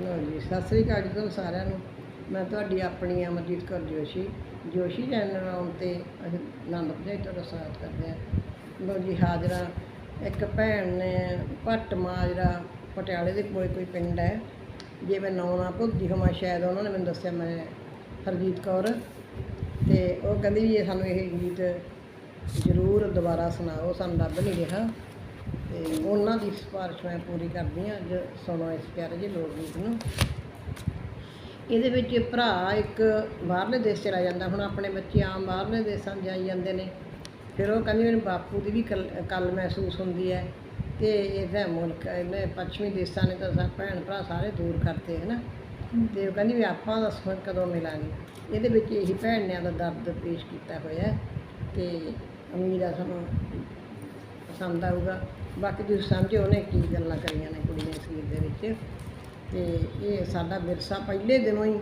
ਲਓ ਜੀ, ਸਤਿ ਸ੍ਰੀ ਅਕਾਲ ਜੀ ਤੁਹਾਨੂੰ ਸਾਰਿਆਂ ਨੂੰ। ਮੈਂ ਤੁਹਾਡੀ ਆਪਣੀ ਅਮਰਜੀਤ ਕੌਰ ਜੋਸ਼ੀ। ਜੋਸ਼ੀ ਚੈਨਲ ਆਉਣ ਤੇ ਅਸੀਂ ਆਨੰਦ ਭਜਾਈ ਤੁਹਾਡਾ ਸਵਾਗਤ ਕਰਦੇ ਹਾਂ। ਲਓ ਜੀ, ਹਾਜ਼ਰਾ। ਇੱਕ ਭੈਣ ਨੇ ਭੱਟ ਮਾਜਰਾ ਪਟਿਆਲੇ ਦੇ ਕੋਲ ਕੋਈ ਪਿੰਡ ਹੈ। ਜੇ ਮੈਂ ਨਾਂ ਨਾ ਭੁੱਲਦੀ ਹੋਵਾਂ, ਸ਼ਾਇਦ ਉਹਨਾਂ ਨੇ ਮੈਨੂੰ ਦੱਸਿਆ ਮੈਂ ਹਰਜੀਤ ਕੌਰ। ਤੇ ਉਹ ਕਹਿੰਦੀ ਵੀ ਇਹ ਸਾਨੂੰ ਇਹ ਗੀਤ ਜ਼ਰੂਰ ਦੁਬਾਰਾ ਸੁਣਾਓ ਸਾਨੂੰ ਲੱਭ ਨਹੀਂ ਰਿਹਾ। ਤੇ ਉਹਨਾਂ ਦੀ ਸਿਫਾਰਿਸ਼ ਮੈਂ ਪੂਰੀ ਕਰਦੀ ਹਾਂ, ਅੱਜ ਸੁਣੋ ਇਸ ਪਿਆਰੇ ਜੀ ਲੋਕ ਗੀਤ ਨੂੰ। ਇਹਦੇ ਵਿੱਚ ਭਰਾ ਇੱਕ ਬਾਹਰਲੇ ਦੇਸ਼ ਚਲਾ ਜਾਂਦਾ, ਹੁਣ ਆਪਣੇ ਬੱਚੇ ਆਮ ਬਾਹਰਲੇ ਦੇਸ਼ਾਂ 'ਚ ਜਾਈ ਜਾਂਦੇ ਨੇ। ਫਿਰ ਉਹ ਕਹਿੰਦੀ ਮੈਨੂੰ ਬਾਪੂ ਦੀ ਵੀ ਕੱਲ ਕੱਲ ਮਹਿਸੂਸ ਹੁੰਦੀ ਹੈ ਤੇ ਇਹਦਾ ਮੁਲਕ, ਇਹਨੇ ਪੱਛਮੀ ਦੇਸ਼ਾਂ ਨੇ ਤਾਂ ਸਾ, ਭੈਣ ਭਰਾ ਸਾਰੇ ਦੂਰ ਕਰਤੇ, ਹੈ ਨਾ? ਤੇ ਉਹ ਕਹਿੰਦੀ ਵੀ ਆਪਾਂ ਦਾ ਹੁਣ ਕਦੋਂ ਮਿਲਾਂਗੇ? ਇਹਦੇ ਵਿੱਚ ਇਹੀ ਭੈਣਿਆਂ ਦਾ ਦਰਦ ਪੇਸ਼ ਕੀਤਾ ਹੋਇਆ ਹੈ ਤੇ ਉਮੀਦ ਆ ਤੁਹਾਨੂੰ ਪਸੰਦ ਆਊਗਾ। ਬਾਕੀ ਤੁਸੀਂ ਸਮਝੋ ਉਹਨੇ ਕੀ ਗੱਲਾਂ ਕਰੀਆਂ ਨੇ ਕੁੜੀ ਨੇ ਇਸ ਗੀਤ ਦੇ ਵਿੱਚ। ਤੇ ਇਹ ਸਾਡਾ ਵਿਰਸਾ ਪਹਿਲੇ ਦਿਨੋਂ ਹੀ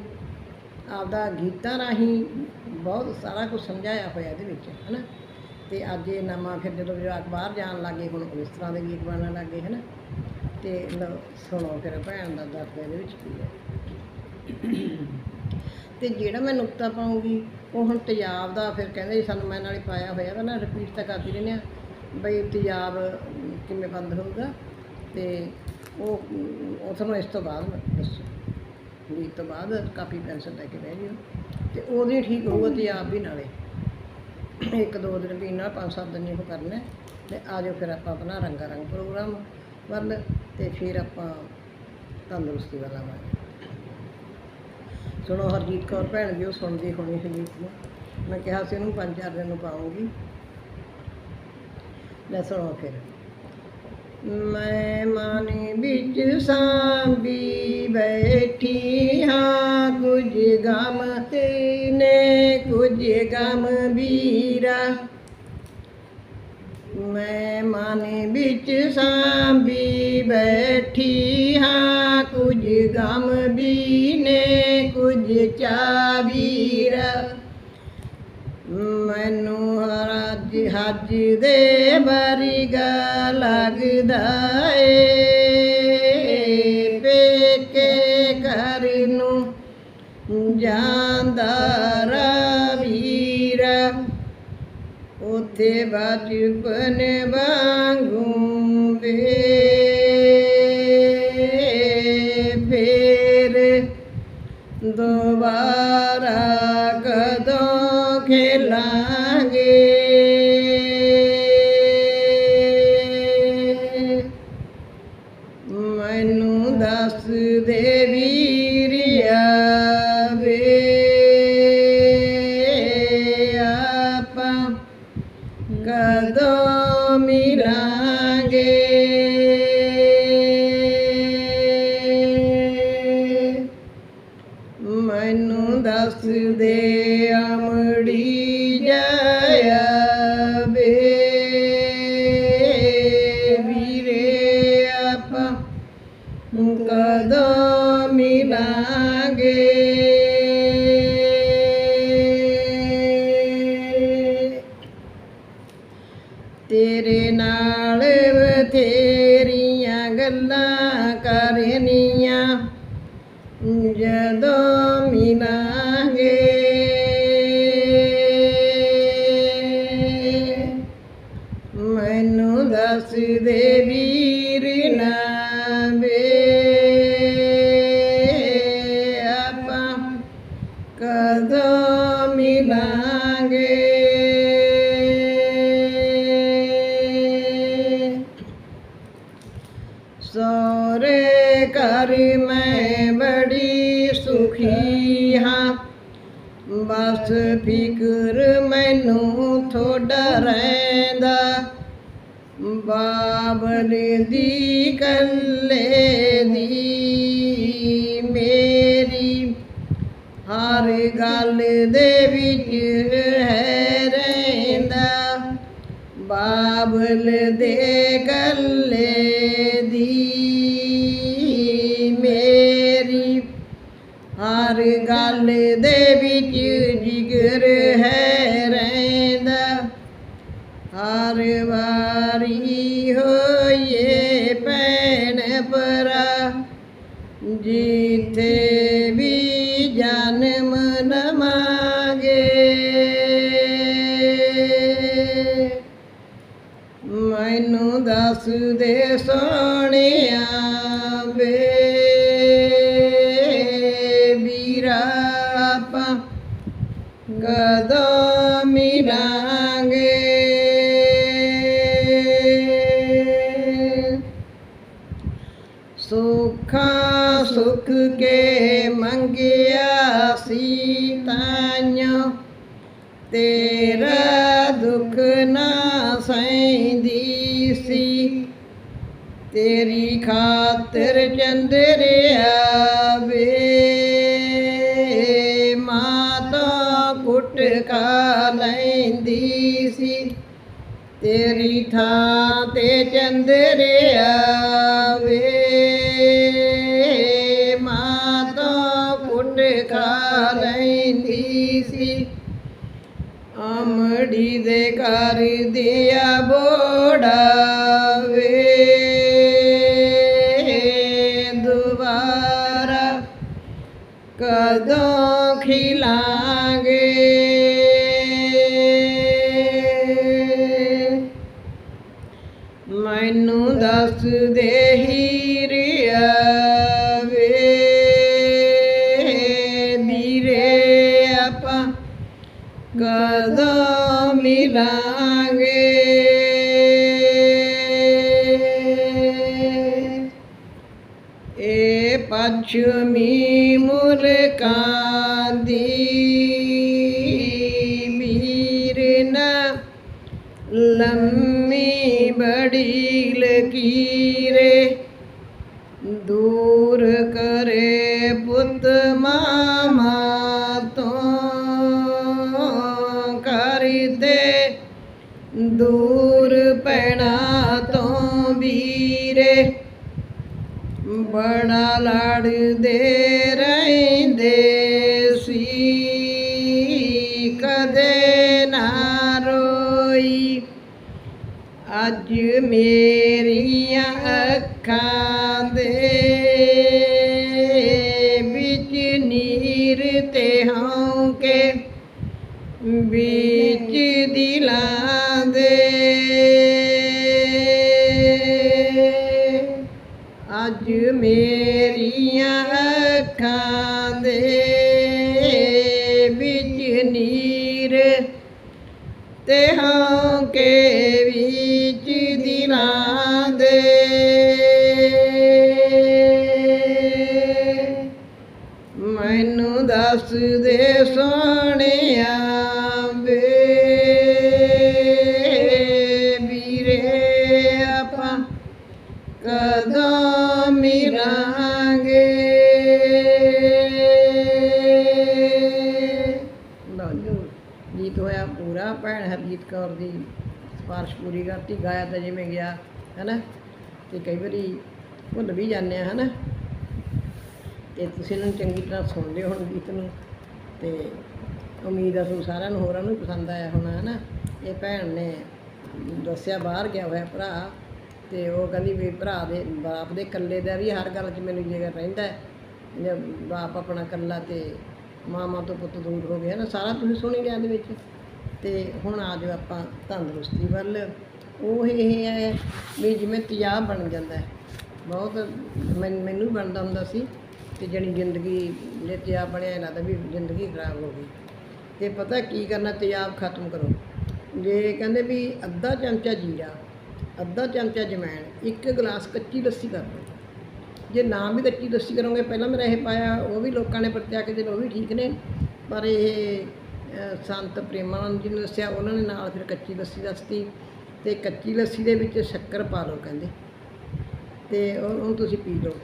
ਆਪਦਾ ਗੀਤਾਂ ਰਾਹੀਂ ਬਹੁਤ ਸਾਰਾ ਕੁਝ ਸਮਝਾਇਆ ਹੋਇਆ ਇਹਦੇ ਵਿੱਚ, ਹਨਾ? ਤੇ ਅੱਜ ਇਹ ਨਵਾਂ ਫਿਰ ਜਦੋਂ ਜਵਾਕ ਬਾਹਰ ਜਾਣ ਲੱਗੇ, ਹੁਣ ਇਸ ਤਰ੍ਹਾਂ ਦੇ ਗੀਤ ਬਣਨ ਲੱਗੇ, ਹਨਾ? ਤੇ ਲਓ, ਸੁਣੋ ਫਿਰ ਭੈਣ ਦਾ ਦਰਦ ਇਹਦੇ ਵਿੱਚ ਕੀ ਹੈ। ਤੇ ਜਿਹੜਾ ਮੈਂ ਨੁਕਤਾ ਪਾਉਂਗੀ, ਉਹ ਹੁਣ ਤੇਜ਼ਾਬ ਦਾ ਫਿਰ ਕਹਿੰਦੇ ਜੀ ਸਾਨੂੰ ਮੈਂ ਨਾਲੇ ਪਾਇਆ ਹੋਇਆ ਵਾ ਨਾ ਰਿਪੀਟ ਤਾਂ ਕਰਦੀ ਰਹਿੰਦੇ ਆ। ਬਈ ਤੇਜ਼ਾਬ ਕਿਵੇਂ ਬੰਦ ਹੋਊਗਾ ਤੇ ਉਹ ਅਮ, ਉਹ ਤੁਹਾਨੂੰ ਇਸ ਤੋਂ ਬਾਅਦ ਦੱਸੋ। ਗੀਤ ਤੋਂ ਬਾਅਦ ਕਾਪੀ ਪੈਨਸਲ ਲੈ ਕੇ ਬਹਿ ਜਿਓ ਤੇ ਉਦੋਂ ਠੀਕ ਹੋਊਗਾ ਤੇਜ਼ਾਬ ਵੀ ਨਾਲੇ। ਇੱਕ ਦੋ ਦਿਨ ਵੀ ਨਾ ਪੰਜ ਸੱਤ ਦਿਨ ਹੀ ਉਹ ਕਰਨਾ ਹੈ। ਤੇ ਆ ਜਾਓ ਫਿਰ ਆਪਾਂ ਆਪਣਾ ਰੰਗਾ ਰੰਗ ਪ੍ਰੋਗਰਾਮ ਵੱਲ ਤੇ ਫਿਰ ਆਪਾਂ ਤੰਦਰੁਸਤੀ ਵੱਲ ਆਵਾਂਗੇ। ਸੁਣੋ ਹਰਜੀਤ ਕੌਰ ਭੈਣ ਜੀ ਉਹ ਸੁਣਦੀ ਹੋਣੀ ਹੈ ਗੀਤ ਨੂੰ। ਮੈਂ ਕਿਹਾ ਸੀ ਉਹਨੂੰ ਪੰਜ ਚਾਰ ਦਿਨ ਨੂੰ ਪਾਉਂਗੀ। ਲੈ ਸੁਣੋ ਫਿਰ। ਮੈਂ ਮਨ ਵਿੱਚ ਸਾਂਭੀ ਬੈਠੀ ਹਾਂ, ਕੁਝ ਗਮ ਤੇ ਨੇ ਕੁਝ ਗਮ ਵੀਰਾ। ਮੈਂ ਮਨ ਵਿੱਚ ਸਾਂਭੀ ਬੈਠੀ ਹਾਂ, ਕੁਝ ਗਮ ਵੀ ਨੇ ਕੁਝ ਚਾਵੀਰਾ। ਮੈਨੂੰ ਹੱਜ ਦੇ ਵਰਗਾ ਲੱਗਦਾ ਏ। ਪੇਕੇ ਘਰ ਨੂੰ ਜਾਂਦਾ ਰਵੀਰਾ। ਉਥੇ ਬਚਪਨ ਵਾਂਗੂ ਵੇ। ਫੇਰ ਦੁਬਾਰਾ ਕਦੋਂ ਕਦੋਂ ਮਿਲਾਂਗੇ ਕਰਨੀਆਂ। ਜਦੋਂ ਮਿਲਾਂਗੇ। ਮੈਨੂੰ ਦੱਸ ਦੇ ਵੀਰ ਨਾ ਵੇ। ਆਪਾਂ ਕਦੋਂ ਮਿਲਾਂਗੇ? ਫਿਕਰ ਮੈਨੂੰ ਥੋੜਾ ਰਹਿੰਦਾ, ਬਾਬਲ ਦੀ ਕੱਲੇ ਦੀ ਮੇਰੀ ਹਰ ਗੱਲ ਦੇ ਵਿੱਚ ਹੈ ਰਹਿੰਦਾ, ਬਾਬਲ ਦੇ ਗੱਲੇ ਦੀ ਮੇਰੀ ਹਰ ਗੱਲ ਦੇ ਵਿੱਚ ਭੈਣ ਭਰਾ ਜਿੱਥੇ ਵੀ ਜਨਮ ਲਵਾਂਗੇ। ਮੈਨੂੰ ਦੱਸ ਦੇ ਸੋਹਣਿਆ ਬੇ ਵੀਰਾ ਆਪਾਂ ਕਦੋਂ ਤੇਰਾ ਦੁੱਖ ਨਾ ਸਹਿੰਦੀ ਸੀ। ਤੇਰੀ ਖਾਤਰ ਚੰਦਰਿਆ ਵੇ। ਮਾਤਾ ਕੁੱਟ ਖਾ ਲੈਂਦੀ ਸੀ। ਤੇਰੀ ਥਾਂ ਤੇ ਚੰਦਰਿਆ ਵੇ। ਆਮੜੀ ਦੇ ਘਰ ਦਿਆ ਬੋੜਾ ਦੁਬਾਰਾ ਕਦੋਂ ਖਿਲਾਂਗੇ? ਮੈਨੂੰ ਦੱਸ ਦੇ ਹੀਰਿਆ ਵੇ ਵੀਰੇ, ਆਪਾਂ ਕਦੋਂ ਪਛਮੀ ਮੁਲਕਾਂ ਦੀ ਵੀਰ ਨਾ ਲੰਮੀ ਬੜੀ ਲਕੀਰੇ ਦੂਰ ਕਰੇ ਪੁੱਤ ਮਾਮਾ ਤੋਂ ਕਰਦੇ ਦੂਰ ਪੈਣਾ ਤੋਂ ਵੀਰੇ ਬੜਾ ਲੜਦੇ ਰਹਿੰਦੇ ਸੀ। ਕਦੇ ਨਾ ਰੋਈ। ਅੱਜ ਮੇਰੀਆਂ ਅੱਖਾਂ ਦੇ ਵਿੱਚ ਨੀਰ ਤੇ ਹੌਂਕੇ ਵੀ ਅੱਖਾਂ ਦੇ ਵਿੱਚ ਨੀਰ ਤੇ ਹੌਂਕੇ ਵਿੱਚ ਦਿਲਾਂ ਦੇ। ਮੈਨੂੰ ਦੱਸ ਦੇ ਸੋਹਣਿਆ ਭੈਣ ਕੌਰ ਦੀ ਸਿਫਾਰਿਸ਼ ਪੂਰੀ ਕਰਤੀ, ਗਾਇਆ ਤਾਂ ਜਿਵੇਂ ਗਿਆ, ਹੈਨਾ? ਤੇ ਕਈ ਵਾਰੀ ਭੁੱਲ ਵੀ ਜਾਂਦੇ ਆ, ਹੈਨਾ? ਤੇ ਤੁਸੀਂ ਇਹਨੂੰ ਚੰਗੀ ਤਰ੍ਹਾਂ ਸੁਣ ਲਿਓ ਹੁਣ ਗੀਤ ਨੂੰ, ਤੇ ਉਮੀਦ ਆ ਤੁਹਾਨੂੰ ਸਾਰਿਆਂ ਨੂੰ ਹੋਰਾਂ ਨੂੰ ਪਸੰਦ ਆਇਆ ਹੋਣਾ ਹੈ ਨਾ ਇਹ ਭੈਣ ਨੇ ਦੱਸਿਆ ਬਾਹਰ ਗਿਆ ਹੋਇਆ ਭਰਾ, ਤੇ ਉਹ ਕਹਿੰਦੀ ਵੀ ਭਰਾ ਦੇ ਬਾਪ ਦੇ ਇਕੱਲੇ ਦਾ ਵੀ ਹਰ ਗੱਲ 'ਚ ਮੈਨੂੰ ਜਿਗਰ ਰਹਿੰਦਾ ਜੇ ਬਾਪ ਆਪਣਾ ਇਕੱਲਾ ਤੇ ਮਾਮਾ ਤੋਂ ਪੁੱਤ ਦੂਰ ਹੋ ਗਿਆ ਨਾ ਸਾਰਾ ਤੁਸੀਂ ਸੁਣੀ ਲਿਆ ਦੇ ਵਿੱਚ। ਤੇ ਹੁਣ ਆ ਜਾਓ ਆਪਾਂ ਤੰਦਰੁਸਤੀ ਵੱਲ। ਉਹ ਇਹ ਹੈ ਵੀ ਜਿਵੇਂ ਤਜ਼ਾਬ ਬਣ ਜਾਂਦਾ ਹੈ। ਬਹੁਤ ਮੈਨ- ਮੈਨੂੰ ਵੀ ਬਣਦਾ ਹੁੰਦਾ ਸੀ ਤੇ ਜਣੀ ਜ਼ਿੰਦਗੀ ਜੇ ਤਜਾਬ ਬਣਿਆ ਇਹ ਲੱਗਦਾ ਵੀ ਜ਼ਿੰਦਗੀ ਖਰਾਬ ਹੋ ਗਈ। ਤੇ ਪਤਾ ਕੀ ਕਰਨਾ, ਤਜਾਬ ਖਤਮ ਕਰੋ। ਜੇ ਕਹਿੰਦੇ ਵੀ ਅੱਧਾ ਚਮਚਾ ਜੀਰਾ, ਅੱਧਾ ਚਮਚਾ ਜਮੈਣ ਇੱਕ ਗਲਾਸ ਕੱਚੀ ਲੱਸੀ ਕਰ ਲਓ ਜੇ ਨਾ ਵੀ ਕੱਚੀ ਲੱਸੀ ਕਰੋਗੇ, ਪਹਿਲਾਂ ਮੈਂ ਇਹ ਪਾਇਆ, ਉਹ ਵੀ ਲੋਕਾਂ ਨੇ ਪਰਤਿਆ ਕੇ ਤੇ ਉਹ ਵੀ ਠੀਕ ਨੇ। ਪਰ ਇਹ ਸੰਤ ਪ੍ਰੇਮਾਨੰਦ ਜੀ ਨੂੰ ਦੱਸਿਆ, ਉਹਨਾਂ ਨੇ ਨਾਲ ਫਿਰ ਕੱਚੀ ਲੱਸੀ ਦੱਸਤੀ ਤੇ ਕੱਚੀ ਲੱਸੀ ਦੇ ਵਿੱਚ ਸ਼ੱਕਰ ਪਾ ਲਓ ਕਹਿੰਦੇ। ਤੇ ਉਹਨੂੰ ਤੁਸੀਂ ਪੀ ਲਓ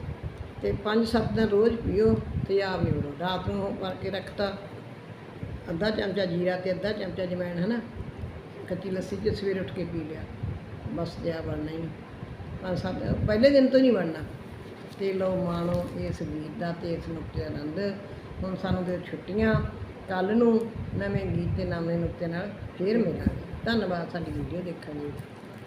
ਤੇ 5-7 ਦਿਨ ਰੋਜ਼ ਪੀਓ ਤੇ ਆਪ ਨਹੀਂ ਬਣੋ ਰਾਤ ਨੂੰ ਕਰਕੇ ਭਰ ਕੇ ਰੱਖਤਾ, ਅੱਧਾ ਚਮਚਾ ਜੀਰਾ ਤੇ ਅੱਧਾ ਚਮਚਾ ਜਮੈਣ ਹੈ ਨਾ ਕੱਚੀ ਲੱਸੀ ਚ ਸਵੇਰੇ ਉੱਠ ਕੇ ਪੀ ਲਿਆ। ਬਸ ਤੇ ਬਣਨਾ ਹੀ ਨਹੀਂ। ਪੰਜ ਸੱਤ ਪਹਿਲੇ ਦਿਨ ਤੋਂ ਨਹੀਂ ਬਣਨਾ। ਤੇ ਲਓ ਮਾਣੋ, ਇਸ ਗੀਤ ਦਾ ਤੇ ਇਸ ਨੁਕਤੇ ਆਨੰਦ। ਹੁਣ ਸਾਨੂੰ ਦੇ ਛੁੱਟੀਆਂ। ਕੱਲ ਨੂੰ ਨਵੇਂ ਗੀਤ ਤੇ ਨਵੇਂ ਨੁਕਤੇ ਨਾਲ ਫੇਰ ਮਿਲਾਂਗੇ। ਧੰਨਵਾਦ, ਸਾਡੀ ਵੀਡੀਓ ਦੇਖਣ ਲਈ।